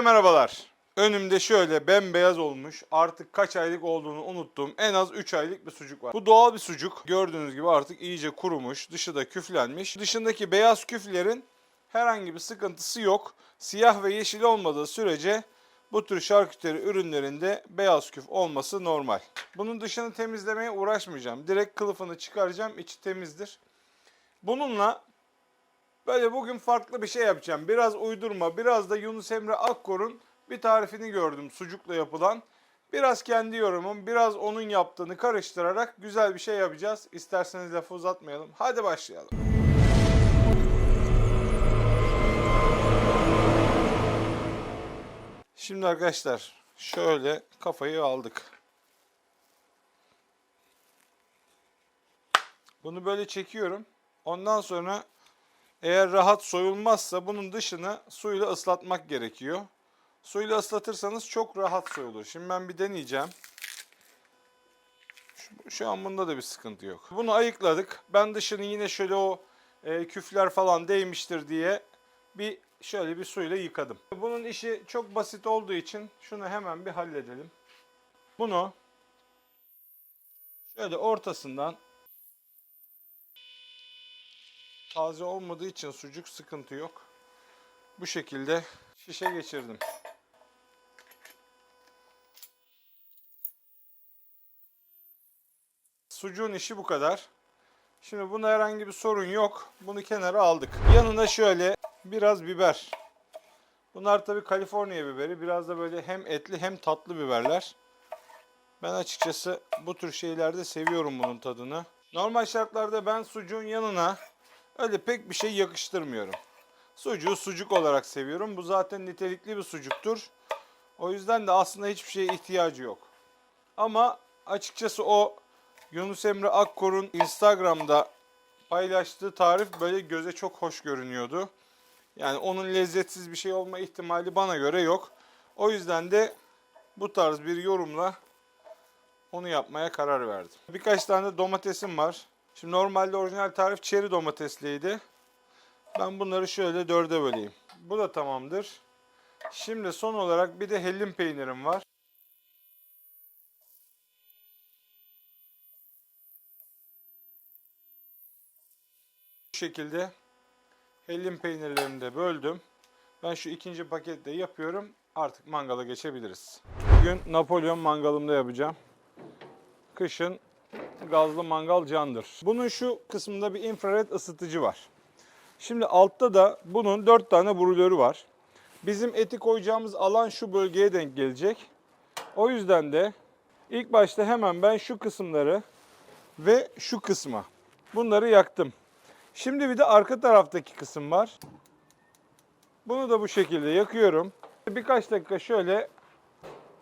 Herkese merhabalar. Önümde şöyle bembeyaz olmuş, artık kaç aylık olduğunu unuttum. En az 3 aylık bir sucuk var. Bu doğal bir sucuk. Gördüğünüz gibi artık iyice kurumuş, dışı da küflenmiş. Dışındaki beyaz küflerin herhangi bir sıkıntısı yok. Siyah ve yeşil olmadığı sürece bu tür şarküteri ürünlerinde beyaz küf olması normal. Bunun dışını temizlemeye uğraşmayacağım. Direkt kılıfını çıkaracağım, içi temizdir. Bununla Böyle bugün farklı bir şey yapacağım. Biraz uydurma, biraz da Yunus Emre Akkor'un bir tarifini gördüm sucukla yapılan. Biraz kendi yorumum, biraz onun yaptığını karıştırarak güzel bir şey yapacağız. İsterseniz lafı uzatmayalım. Hadi başlayalım. Şimdi arkadaşlar şöyle kafayı aldık. Bunu böyle çekiyorum. Ondan sonra eğer rahat soyulmazsa bunun dışını suyla ıslatmak gerekiyor. Suyla ıslatırsanız çok rahat soyulur. Şimdi ben bir deneyeceğim. Şu, şu an bunda da bir sıkıntı yok. Bunu ayıkladık. Ben dışını yine şöyle o e, küfler falan değmiştir diye bir şöyle bir suyla yıkadım. Bunun işi çok basit olduğu için şunu hemen bir halledelim. Bunu şöyle ortasından Taze olmadığı için sucuk sıkıntı yok. Bu şekilde şişe geçirdim. Sucuğun işi bu kadar. Şimdi bunda herhangi bir sorun yok. Bunu kenara aldık. Yanına şöyle biraz biber. Bunlar tabii Kaliforniya biberi. Biraz da böyle hem etli hem tatlı biberler. Ben açıkçası bu tür şeylerde seviyorum bunun tadını. Normal şartlarda ben sucuğun yanına öyle pek bir şey yakıştırmıyorum. Sucuğu sucuk olarak seviyorum. Bu zaten nitelikli bir sucuktur. O yüzden de aslında hiçbir şeye ihtiyacı yok. Ama açıkçası o Yunus Emre Akkor'un Instagram'da paylaştığı tarif böyle göze çok hoş görünüyordu. Yani onun lezzetsiz bir şey olma ihtimali bana göre yok. O yüzden de bu tarz bir yorumla onu yapmaya karar verdim. Birkaç tane domatesim var. Şimdi normalde orijinal tarif çeri domatesliydi. Ben bunları şöyle dörde böleyim. Bu da tamamdır. Şimdi son olarak bir de hellim peynirim var. Bu şekilde hellim peynirlerimi de böldüm. Ben şu ikinci pakette yapıyorum. Artık mangala geçebiliriz. Bugün Napolyon mangalımda yapacağım. Kışın gazlı mangal candır. Bunun şu kısmında bir infrared ısıtıcı var. Şimdi altta da bunun 4 tane brülörü var. Bizim eti koyacağımız alan şu bölgeye denk gelecek. O yüzden de ilk başta hemen ben şu kısımları ve şu kısma bunları yaktım. Şimdi bir de arka taraftaki kısım var. Bunu da bu şekilde yakıyorum. Birkaç dakika şöyle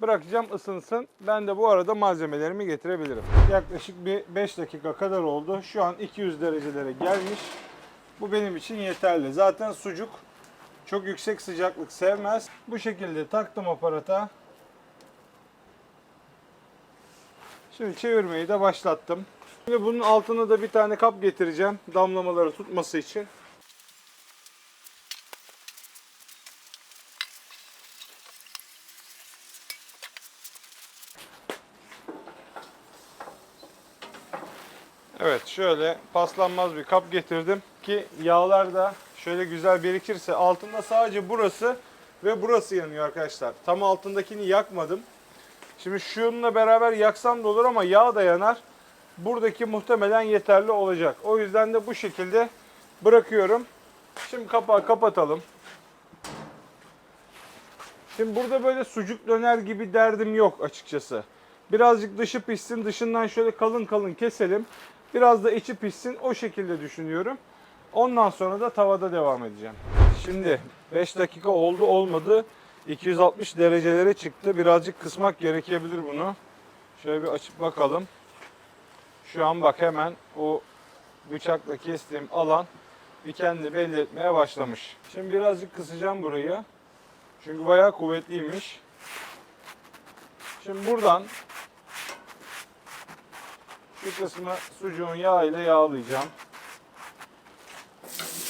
bırakacağım ısınsın. Ben de bu arada malzemelerimi getirebilirim. Yaklaşık bir 5 dakika kadar oldu. Şu an 200 derecelere gelmiş. Bu benim için yeterli. Zaten sucuk çok yüksek sıcaklık sevmez. Bu şekilde taktım aparata. Şimdi çevirmeyi de başlattım. Şimdi bunun altına da bir tane kap getireceğim. Damlamaları tutması için. Evet şöyle paslanmaz bir kap getirdim ki yağlar da şöyle güzel birikirse altında sadece burası ve burası yanıyor arkadaşlar. Tam altındakini yakmadım. Şimdi şununla beraber yaksam da olur ama yağ da yanar. Buradaki muhtemelen yeterli olacak. O yüzden de bu şekilde bırakıyorum. Şimdi kapağı kapatalım. Şimdi burada böyle sucuk döner gibi derdim yok açıkçası. Birazcık dışı pişsin, dışından şöyle kalın kalın keselim. Biraz da içi pişsin o şekilde düşünüyorum. Ondan sonra da tavada devam edeceğim. Şimdi 5 dakika oldu olmadı. 260 derecelere çıktı. Birazcık kısmak gerekebilir bunu. Şöyle bir açıp bakalım. Şu an bak hemen o bıçakla kestiğim alan bir kendini belli etmeye başlamış. Şimdi birazcık kısacağım burayı. Çünkü bayağı kuvvetliymiş. Şimdi buradan şu kısmı sucuğun yağı ile yağlayacağım.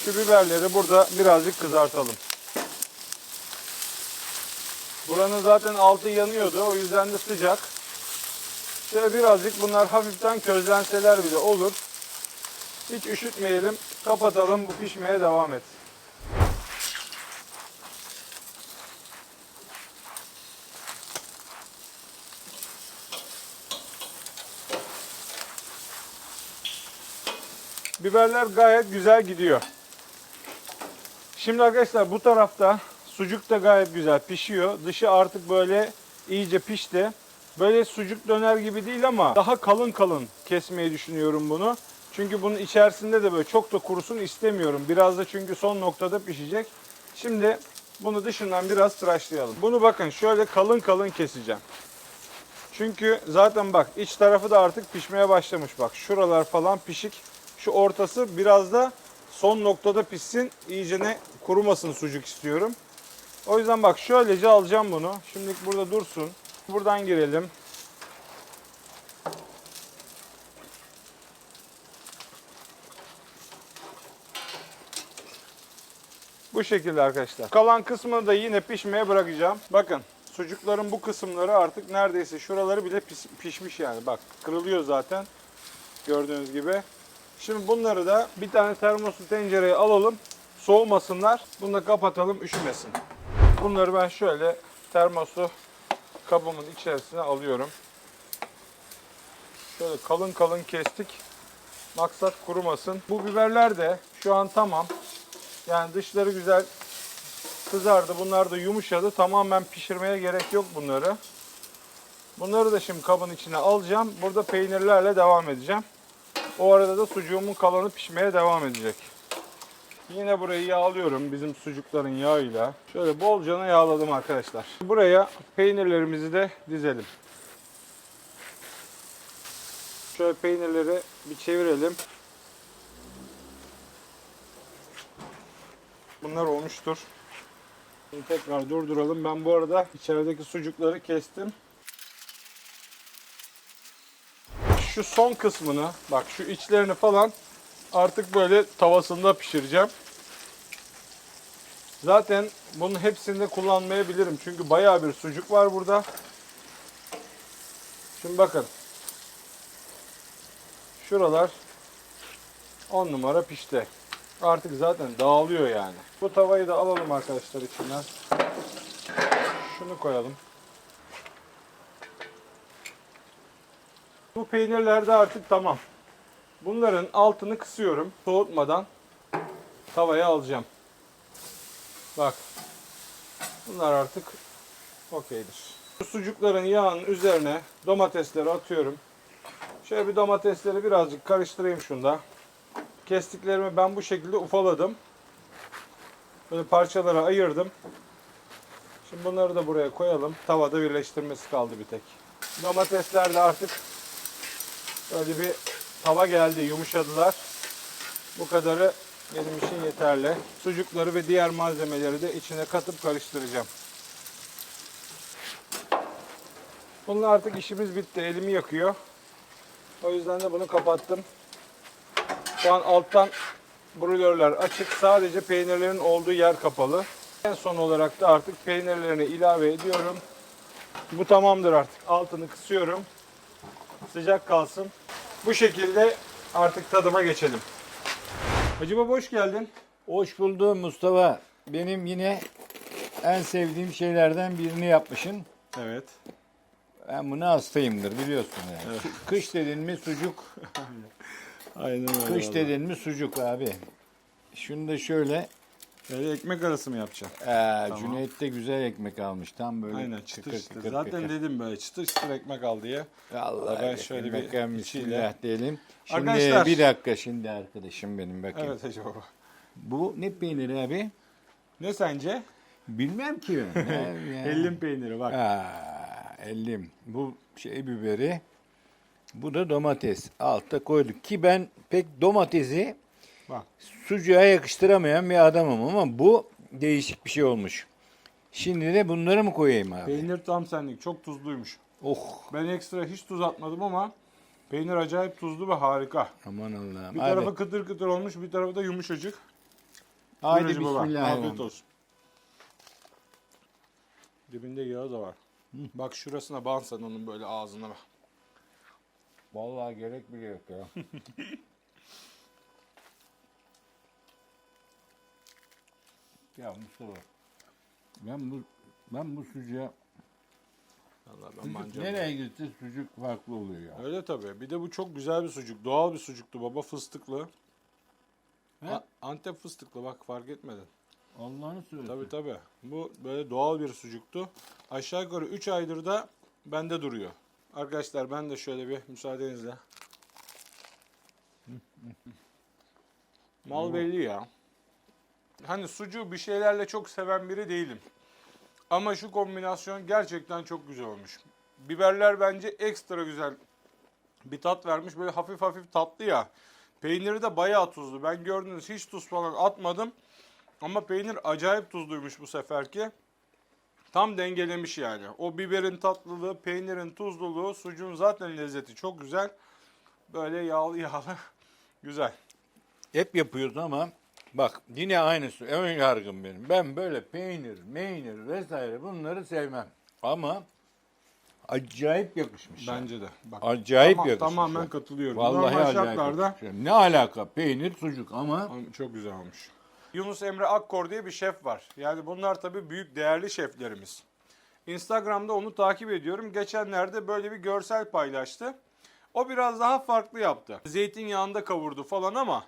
Şu biberleri burada birazcık kızartalım. Buranın zaten altı yanıyordu. O yüzden de sıcak. Şöyle birazcık bunlar hafiften közlenseler bile olur. Hiç üşütmeyelim. Kapatalım. Bu pişmeye devam et. Biberler gayet güzel gidiyor. Şimdi arkadaşlar bu tarafta sucuk da gayet güzel pişiyor. Dışı artık böyle iyice pişti. Böyle sucuk döner gibi değil ama daha kalın kalın kesmeyi düşünüyorum bunu. Çünkü bunun içerisinde de böyle çok da kurusun istemiyorum. Biraz da çünkü son noktada pişecek. Şimdi bunu dışından biraz tıraşlayalım. Bunu bakın şöyle kalın kalın keseceğim. Çünkü zaten bak iç tarafı da artık pişmeye başlamış. Bak şuralar falan pişik. Şu ortası biraz da son noktada pişsin. İyice ne kurumasın sucuk istiyorum. O yüzden bak şöylece alacağım bunu. Şimdilik burada dursun. Buradan girelim. Bu şekilde arkadaşlar. Kalan kısmını da yine pişmeye bırakacağım. Bakın sucukların bu kısımları artık neredeyse şuraları bile pişmiş yani. Bak kırılıyor zaten. Gördüğünüz gibi. Şimdi bunları da bir tane termoslu tencereye alalım. Soğumasınlar. Bunu da kapatalım üşümesin. Bunları ben şöyle termoslu kabımın içerisine alıyorum. Şöyle kalın kalın kestik. Maksat kurumasın. Bu biberler de şu an tamam. Yani dışları güzel kızardı. Bunlar da yumuşadı. Tamamen pişirmeye gerek yok bunları. Bunları da şimdi kabın içine alacağım. Burada peynirlerle devam edeceğim. O arada da sucuğumun kalanı pişmeye devam edecek. Yine burayı yağlıyorum bizim sucukların yağıyla. Şöyle bolcana yağladım arkadaşlar. Buraya peynirlerimizi de dizelim. Şöyle peynirleri bir çevirelim. Bunlar olmuştur. Şimdi tekrar durduralım. Ben bu arada içerideki sucukları kestim. Şu son kısmını, bak şu içlerini falan artık böyle tavasında pişireceğim. Zaten bunun hepsini de kullanmayabilirim. Çünkü bayağı bir sucuk var burada. Şimdi bakın. Şuralar 10 numara pişti. Artık zaten dağılıyor yani. Bu tavayı da alalım arkadaşlar içinden. Şunu koyalım. Bu peynirler de artık tamam. Bunların altını kısıyorum soğutmadan tavaya alacağım. Bak. Bunlar artık okeydir. Sucukların yağının üzerine domatesleri atıyorum. Şöyle bir domatesleri birazcık karıştırayım şunda. Kestiklerimi ben bu şekilde ufaladım. Böyle parçalara ayırdım. Şimdi bunları da buraya koyalım. Tavada birleştirmesi kaldı bir tek. Domatesler de artık böyle bir tava geldi. Yumuşadılar. Bu kadarı benim için yeterli. Sucukları ve diğer malzemeleri de içine katıp karıştıracağım. Bununla artık işimiz bitti. Elimi yakıyor. O yüzden de bunu kapattım. Şu an alttan brülörler açık. Sadece peynirlerin olduğu yer kapalı. En son olarak da artık peynirlerini ilave ediyorum. Bu tamamdır artık. Altını kısıyorum. Sıcak kalsın. Bu şekilde artık tadıma geçelim. Hacı Baba hoş geldin. Hoş buldum Mustafa. Benim yine en sevdiğim şeylerden birini yapmışsın. Evet. Ben buna hastayımdır biliyorsun yani. Su- Kış dedin mi sucuk, Aynen öyle. kış vallahi. dedin mi sucuk abi. Şunu da şöyle, Böyle ekmek arası mı yapacaksın? ee, Cüneyt de güzel ekmek almış. Tam böyle Aynen kıkır çıtır çıtır. kıkır Zaten kıkır. dedim böyle çıtır çıtır ekmek al diye. Allah Ben şöyle bir bakalım, içiyle- diyelim. Şimdi Arkadaşlar- bir dakika şimdi arkadaşım benim bakayım. Evet Hacı Baba. Bu ne peyniri abi? Ne sence? Bilmem ki. Hellim peyniri bak. Aa, ellim. Bu şey biberi. Bu da domates. Altta koyduk ki ben pek domatesi Bak. sucuğa yakıştıramayan bir adamım ama bu değişik bir şey olmuş. Şimdi de bunları mı koyayım abi? Peynir tam senlik. Çok tuzluymuş. Oh Ben ekstra hiç tuz atmadım ama peynir acayip tuzlu ve harika. aman Allah'ım. Bir Hadi, tarafı kıtır kıtır olmuş, bir tarafı da yumuşacık. haydi Buyur Hacı Baba, bismillah. Afiyet olsun. Dibinde yağı da var. Bak şurasına ban sen onun böyle ağzına bak. Vallahi gerek bile yok ya. ya Mustafa. Ben bu ben bu sucuğa Vallahi ben sucuk nereye gitse sucuk farklı oluyor ya. Öyle tabii. Bir de bu çok güzel bir sucuk. Doğal bir sucuktu baba fıstıklı. He? A- Antep fıstıklı bak fark etmedin. Allah'ını söylüyorsun. Tabii tabii. Bu böyle doğal bir sucuktu. Aşağı yukarı 3 aydır da bende duruyor. Arkadaşlar ben de şöyle bir müsaadenizle. Mal belli ya. Hani sucuğu bir şeylerle çok seven biri değilim. Ama şu kombinasyon gerçekten çok güzel olmuş. Biberler bence ekstra güzel bir tat vermiş. Böyle hafif hafif tatlı ya. Peyniri de bayağı tuzlu. Ben gördünüz hiç tuz falan atmadım. Ama peynir acayip tuzluymuş bu seferki. Tam dengelemiş yani. O biberin tatlılığı, peynirin tuzluluğu, sucuğun zaten lezzeti çok güzel. Böyle yağlı yağlı güzel. Hep yapıyoruz ama bak yine aynısı. Ön yargım benim. Ben böyle peynir, meynir vesaire bunları sevmem. Ama acayip yakışmış. Bence de. Bak, Acayip tamam, yakışmış. Tamamen ya. katılıyorum. Vallahi Normal acayip şartlarda yakışmış. Ne alaka? Peynir, sucuk ama Ama çok güzel olmuş. Yunus Emre Akkor diye bir şef var. Yani bunlar tabii büyük değerli şeflerimiz. Instagram'da onu takip ediyorum. Geçenlerde böyle bir görsel paylaştı. O biraz daha farklı yaptı. Zeytinyağında kavurdu falan ama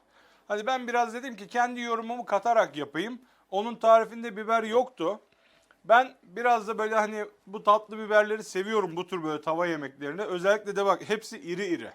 hani ben biraz dedim ki kendi yorumumu katarak yapayım. Onun tarifinde biber yoktu. Ben biraz da böyle hani bu tatlı biberleri seviyorum bu tür böyle tava yemeklerinde. Özellikle de bak hepsi iri iri.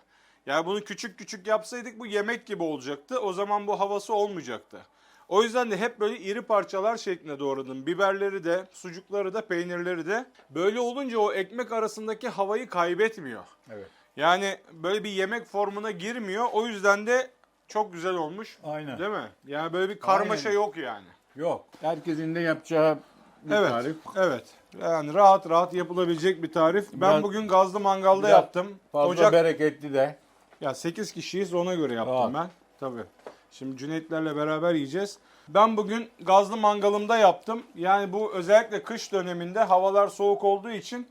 Yani bunu küçük küçük yapsaydık bu yemek gibi olacaktı. O zaman bu havası olmayacaktı. O yüzden de hep böyle iri parçalar şeklinde doğradım. Biberleri de, sucukları da, peynirleri de. Böyle olunca o ekmek arasındaki havayı kaybetmiyor. evet. Yani böyle bir yemek formuna girmiyor. O yüzden de çok güzel olmuş. Aynen. Değil mi? Yani böyle bir karmaşa Aynen. yok yani. Yok. Herkesin de yapacağı bir evet. tarif. Evet. Yani rahat rahat yapılabilecek bir tarif. Ben Biraz- bugün gazlı mangalda yaptım. Fazla Ocak bereketli de. ya 8 kişiyiz ona göre yaptım Rahat. ben. Tabii. Şimdi Cüneytlerle beraber yiyeceğiz. Ben bugün gazlı mangalımda yaptım. Yani bu özellikle kış döneminde havalar soğuk olduğu için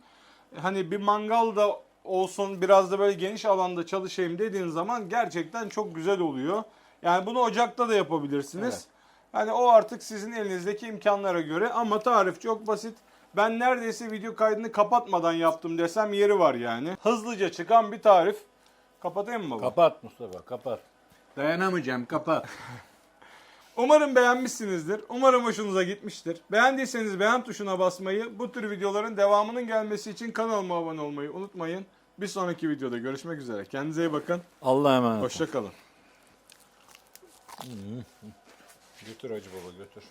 hani bir mangal da olsun biraz da böyle geniş alanda çalışayım dediğin zaman gerçekten çok güzel oluyor. Yani bunu ocakta da yapabilirsiniz. Evet. Hani o artık sizin elinizdeki imkanlara göre ama tarif çok basit. Ben neredeyse video kaydını kapatmadan yaptım desem yeri var yani. Hızlıca çıkan bir tarif. Kapatayım mı baba? Kapat Mustafa kapat. Dayanamayacağım kapat. Umarım beğenmişsinizdir. Umarım hoşunuza gitmiştir. Beğendiyseniz beğen tuşuna basmayı, bu tür videoların devamının gelmesi için kanalıma abone olmayı unutmayın. Bir sonraki videoda görüşmek üzere. Kendinize iyi bakın. Allah'a emanet. Hoşça kalın. Götür Hacı Baba götür.